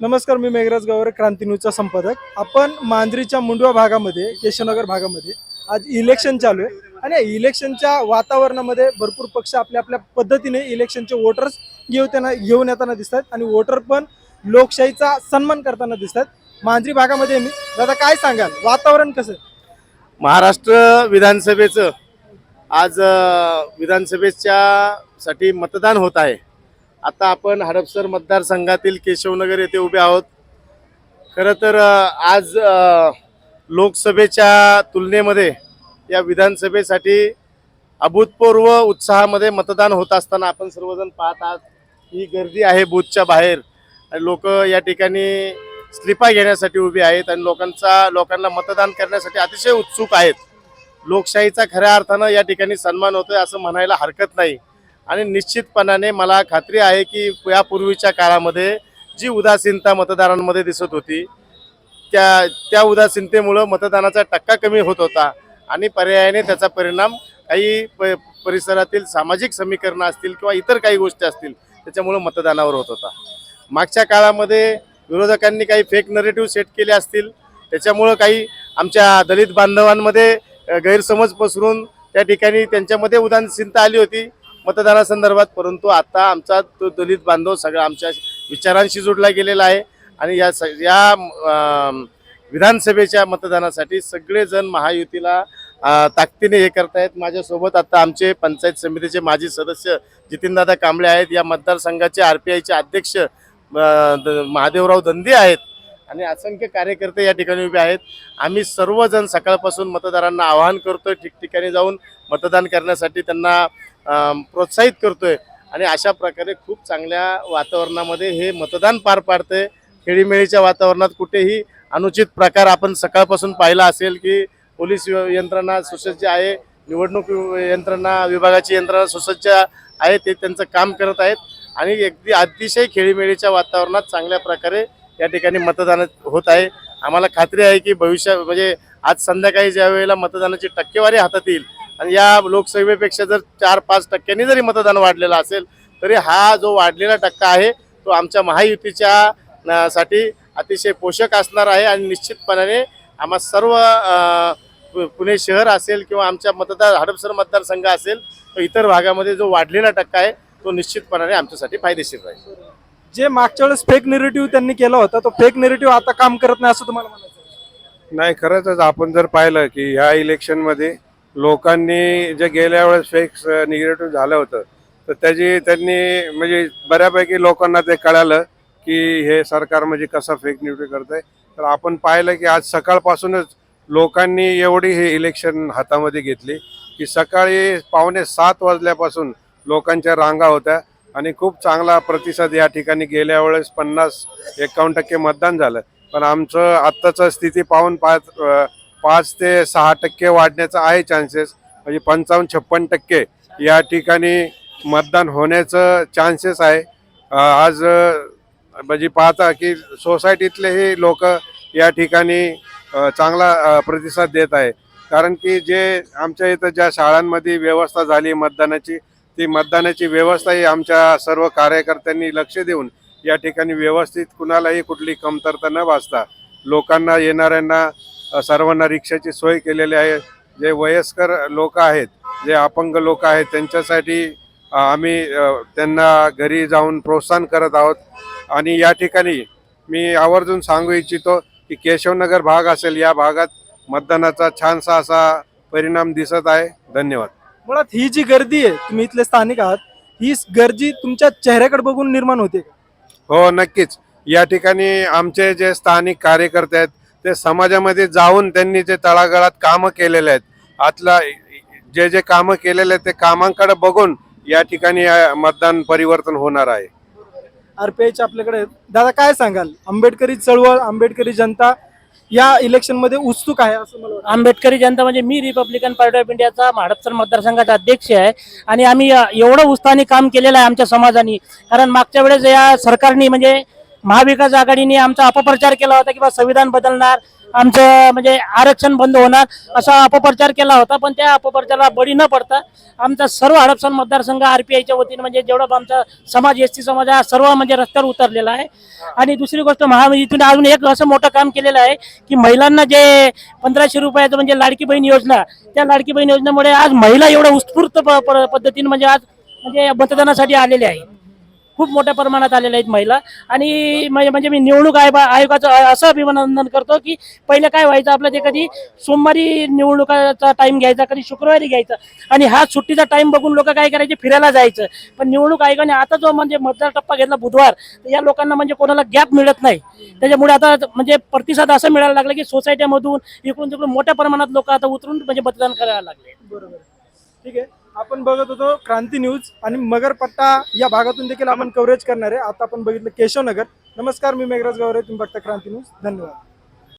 नमस्कार मी मेघराज गावरे क्रांती न्यूजचा संपादक. आपण मांजरीच्या मुंडवा भागामध्ये केशवनगर भागामध्ये आज इलेक्शन चालू आहे. आणि इलेक्शनच्या वातावरणामध्ये भरपूर पक्ष आपल्या आपल्या पद्धतीने इलेक्शनचे वोटर्स घेऊन त्यांना घेऊन येताना दिसतात. आणि वोटर पण लोकशाहीचा सन्मान करताना दिसतात. मांजरी भागामध्ये मी दादा काय सांगाल? वातावरण कसं महाराष्ट्र विधानसभेचं आज विधानसभेच्या साठी मतदान होत आहे. आता आपण हडपसर मतदारसंघातील केशवनगर येथे उभे आहोत. खरं तर आज लोकसभेच्या तुलनेमध्ये या विधानसभेसाठी अभूतपूर्व उत्साहामध्ये मतदान होत असताना आपण सर्वजण पाहत आहात ही गर्दी आहे बूथच्या बाहेर. आणि लोक या ठिकाणी स्लिपा घेण्यासाठी उभी आहेत आणि लोकांचा लोकांना मतदान करण्यासाठी अतिशय उत्सुक आहेत. लोकशाहीचा खऱ्या अर्थानं या ठिकाणी सन्मान होतोय असं म्हणायला हरकत नाही. आणि निश्चितपणाने मला खात्री आहे की यापूर्वीच्या काळामध्ये जी उदासीनता मतदारांमध्ये दिसत होती त्या त्या उदासीनतेमुळं मतदानाचा टक्का कमी होत होता आणि पर्यायाने त्याचा परिणाम काही प परिसरातील सामाजिक समीकरणं असतील किंवा इतर काही गोष्टी असतील त्याच्यामुळं मतदानावर होत होता. मागच्या काळामध्ये विरोधकांनी काही फेक नरेटिव्ह सेट केले असतील त्याच्यामुळं काही आमच्या दलित बांधवांमध्ये गैरसमज पसरून त्या ठिकाणी त्यांच्यामध्ये उदासीनता आली होती. मतदानासंदर्भात परंतु आता आमचा तो दलित बांधव सगळा आमच्या विचारांशी जोडला गेलेला आहे आणि या स या विधानसभेच्या मतदानासाठी सगळेजण महायुतीला ताकदीने हे करतायत. माझ्यासोबत आता आमचे पंचायत समितीचे माजी सदस्य जितीनदादा कांबळे आहेत. या मतदारसंघाचे आर पी आयचे अध्यक्ष द- महादेवराव धंदे आहेत. आणि असंख्य कार्यकर्ते या ठिकाणी उभे आहेत. आम्ही सर्वजण सकाळपासून मतदारांना आवाहन करतोय ठिकठिकाणी जाऊन मतदान करण्यासाठी त्यांना प्रोत्साहित करतोय. आणि अशा प्रकारे खूप चांगल्या वातावरणामध्ये हे मतदान पार पाडते खेळीमेळीच्या वातावरणात कुठेही अनुचित प्रकार आपण सकाळपासून पाहिला असेल की पोलीस यंत्रणा सुसज्ज आहे निवडणूक यंत्रणा विभागाची यंत्रणा सुसज्ज आहे ते त्यांचं काम करत आहेत. आणि अगदी अतिशय खेळीमेळीच्या वातावरणात चांगल्या प्रकारे या ठिकाणी मतदान होत आहे. आम्हाला खात्री आहे की भविष्यात म्हणजे आज संध्याकाळी ज्या वेळेला मतदानाची टक्केवारी हातात येईल आणि या लोकसभेपेक्षा जर चार पाच टक्क्यांनी जरी मतदान वाढलेलं असेल तरी हा जो वाढलेला टक्का आहे तो आमच्या महायुतीच्या साठी अतिशय पोषक असणार आहे आणि निश्चितपणाने आम्हा सर्व पु- पुणे शहर असेल किंवा आमच्या मतदार हडपसर मतदारसंघ असेल तर इतर भागामध्ये जो वाढलेला टक्का आहे तो निश्चितपणाने आमच्यासाठी फायदेशीर राहील. जे मागच्या वेळेस फेक निरेटिव्ह त्यांनी केला होता तो फेक निरेटिव्ह आता काम करत नाही असं तुम्हाला म्हणायचं आहे? नाही खरंच आपण जर पाहिलं की ह्या इलेक्शनमध्ये लोकांनी जे गेल्या वेळेस फेक निगेटिव्ह झालं होतं तर त्याची त्यांनी म्हणजे बऱ्यापैकी लोकांना ते कळालं की हे सरकार म्हणजे कसं फेक निगेटिव्ह करत आहे तर आपण पाहिलं की आज सकाळपासूनच लोकांनी एवढी हे इलेक्शन हातामध्ये घेतली की सकाळी पावणे सात वाजल्यापासून लोकांच्या रांगा होत्या आणि खूप चांगला प्रतिसाद या ठिकाणी गेल्या वेळेस पन्नास एकावन्न टक्के मतदान झालं. पण आमचं आत्ताचं स्थिती पाहून पाच पाच ते सहा टक्के वाढण्याचं आहे चान्सेस म्हणजे पंचावन्न छप्पन टक्के या ठिकाणी मतदान होण्याचं चान्सेस आहे. आज म्हणजे पाहता की सोसायटीतलेही लोक या ठिकाणी चांगला प्रतिसाद देत आहे. कारण की जे आमच्या इथं ज्या शाळांमध्ये व्यवस्था झाली मतदानाची ती मतदानाची व्यवस्थाही आमच्या सर्व कार्यकर्त्यांनी लक्ष देऊन या ठिकाणी व्यवस्थित कुणालाही कुठली कमतरता न भासता लोकांना येणाऱ्यांना सर्वांना रिक्षाची सोय केलेली आहे. जे वयस्कर लोक आहेत जे अपंग लोक आहेत त्यांच्यासाठी आम्ही त्यांना घरी जाऊन प्रोत्साहन करत आहोत. आणि या ठिकाणी मी आवर्जून सांगू इच्छितो की केशवनगर भाग असेल या भागात मतदानाचा छानसा असा परिणाम दिसत आहे. धन्यवाद. मुळात ही जी गर्दी आहे तुम्ही इथले स्थानिक आहात ही गर्दी तुमच्या चेहऱ्याकडे बघून निर्माण होते का? हो नक्कीच या ठिकाणी आमचे जे स्थानिक कार्यकर्ते आहेत ते समाजामध्ये जाऊन त्यांनी जे तळागाळात कामं केलेले आहेत आतला जे जे कामं केलेले आहेत ते कामांकडे बघून या ठिकाणी अ, मतदान परिवर्तन होणार आहे आरपीआयचे आपल्याकडे आहेत. दादा काय सांगाल आंबेडकरी चळवळ आंबेडकरी जनता या इलेक्शनमध्ये उत्सुक आहे असं मला वाटतं. आंबेडकरी जनता म्हणजे मी रिपब्लिकन पार्टी ऑफ इंडियाचा महाराष्ट्र मतदारसंघाचा अध्यक्ष आहे. आणि आम्ही एवढं उत्साहाने काम केलेलं आहे आमच्या समाजाने. कारण मागच्या वेळेस या सरकारने म्हणजे महाविकास आघाडीने आमचा अपप्रचार केला होता किंवा संविधान बदलणार. आमचं म्हणजे आरक्षण बंद होणार असा अपप्रचार केला होता पण त्या अपप्रचाराला बळी न पडता आमचा सर्व हडपसन मतदारसंघ आरपीआयच्या वतीने म्हणजे जेवढा आमचा समाज एस टी समाज आहे हा सर्व म्हणजे रस्त्यावर उतरलेला आहे. आणि दुसरी गोष्ट महायुतीने अजून एक असं मोठं काम केलेलं आहे की महिलांना जे पंधराशे रुपयाचं म्हणजे लाडकी बहीण योजना त्या लाडकी बहीण योजनेमुळे आज महिला एवढ्या उत्स्फूर्त प- पद्धतीने म्हणजे आज म्हणजे मतदानासाठी आलेले आहे खूप मोठ्या प्रमाणात आलेल्या आहेत महिला. आणि म्हणजे, म्हणजे मी निवडणूक आयोग आयोगाचं असं अभिनंदन करतो की पहिलं काय व्हायचं आपलं ते कधी सोमवारी निवडणुकाचा टाईम घ्यायचा कधी शुक्रवारी घ्यायचा. आणि हा सुट्टीचा टाईम बघून लोक काय करायचे? फिरायला जायचं. पण निवडणूक आयोगाने आता जो म्हणजे मतदार टप्पा घेतला बुधवार तर या लोकांना म्हणजे कोणाला गॅप मिळत नाही. त्याच्यामुळे आता म्हणजे प्रतिसाद असं मिळायला लागला की सोसायट्यामधून इकडून तिकडून मोठ्या प्रमाणात लोक आता उतरून म्हणजे मतदान करायला लागले. बरोबर. ठीक आहे. आपण बघत होतो क्रांती न्यूज आणि मगरपट्टा या भागातून देखील आपण कव्हरेज करणार आहे. आता आपण बघितलं केशवनगर. नमस्कार मी मेघराज गावरे तुम्ही बघता क्रांती न्यूज. धन्यवाद.